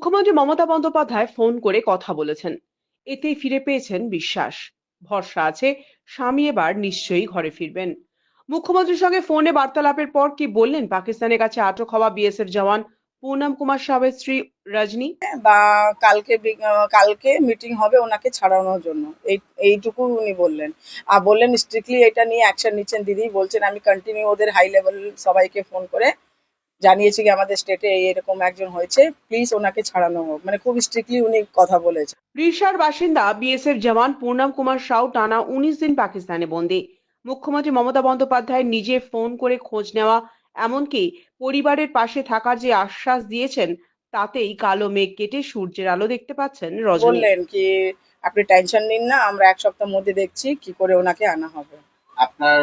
মুখ্যমন্ত্রী মমতা বন্দ্যোপাধ্যায় ফোন করে কথা বলেছেন। এতেই ফিরে পেয়েছেন বিশ্বাস। ভরসা আছে, স্বামী এবার নিশ্চয়ই ঘরে ফিরবেন। মুখ্যমন্ত্রীর সঙ্গে ফোনে বার্তালাপের পর কি বললেন পাকিস্তানের কাছে আটক হওয়া বিএসএফ জওয়ান পুনম কুমার সাহেবের স্ত্রী রজনী? বা কালকে কালকে মিটিং হবে ওনাকে ছাড়ানোর জন্য। এই, এইটুকু উনি বললেন। আর বললেন স্ট্রিক্টলি এটা নিয়ে অ্যাকশন নিচ্ছেন। দিদি বলছেন, আমি কন্টিনিউ ওদের হাই লেভেল সবাইকে ফোন করে জানিয়েছি কি আমাদের স্টেটে এরকম একজন হয়েছে প্লিজ ওনাকে ছাড়ানো হোক। মানে খুব স্ট্রিক্টলি উনি কথা বলেছে। রিশার বাসিন্দা বিএসএফ জওয়ান পূর্ণাম কুমার সাউ টানা উনিশ দিন পাকিস্তানে বন্দি। মুখ্যমন্ত্রী মমতা বন্দ্যোপাধ্যায় নিজে ফোন করে খোঁজ নেওয়া এমনকি পরিবারের পাশে থাকার যে আশ্বাস দিয়েছেন তাতেই কালো মেঘ কেটে সূর্যের আলো দেখতে পাচ্ছেন রজনী। বললেন কি আপনি টেনশন নিন না আমরা এক সপ্তাহের মধ্যে দেখছি কি করে ওনাকে আনা হবে। আপনার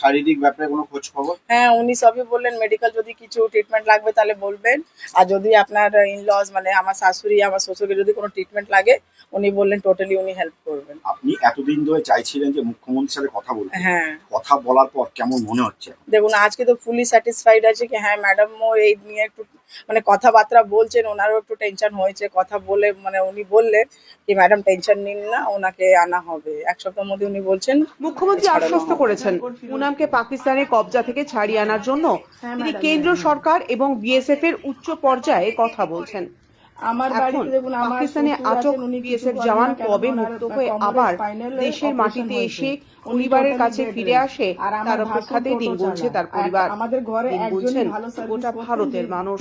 শারীরিক ব্যাপারে কোনো খোঁজ খবর? হ্যাঁ উনি সবই বললেন মেডিকেল যদি কিছু ট্রিটমেন্ট লাগবে তাহলে বলবেন। আর যদি আপনার ইনলজ মানে আমার শাশুড়ি আমার শ্বশুরকে যদি কোনো ট্রিটমেন্ট লাগে উনি বললেন টোটালি উনি হেল্প করবেন। আপনি এতদিন ধরে চাইছিলেন যে মুখ্যমন্ত্রীর সাথে কথা বলতে। হ্যাঁ। কথা বলার পর কেমন মনে হচ্ছে? দেখুন আজকে তো ফুলি স্যাটিসফাইড আছে কি হ্যাঁ ম্যাডামও এই নিয়ে একটু মানে কথাবার্তা বলছেন ওনারও একটু টেনশন হয়েছে কথা বলে মানে উনি বললেন কি ম্যাডাম টেনশন নিন না ওনাকে আনা হবে। এক সপ্তাহের মধ্যে উনি বলছেন মুখ্যমন্ত্রী আশ্বস্ত করেছেন পুনামকে পাকিস্তানের কবজা থেকে ছাড়িয়ে আনার জন্য। তিনি কেন্দ্র সরকার এবং বিএসএফ এর উচ্চ পর্যায়ে কথা বলছেন। আমার এখন পাকিস্তানে আটক বিএসএফ জওয়ান কবে মুক্ত হয়ে আবার দেশের মাটিতে এসে পরিবারের কাছে ফিরে আসে তার অপেক্ষাতেই দিন গুনছে তার পরিবার আমাদের ঘরে ভালো গোটা ভারতের মানুষ।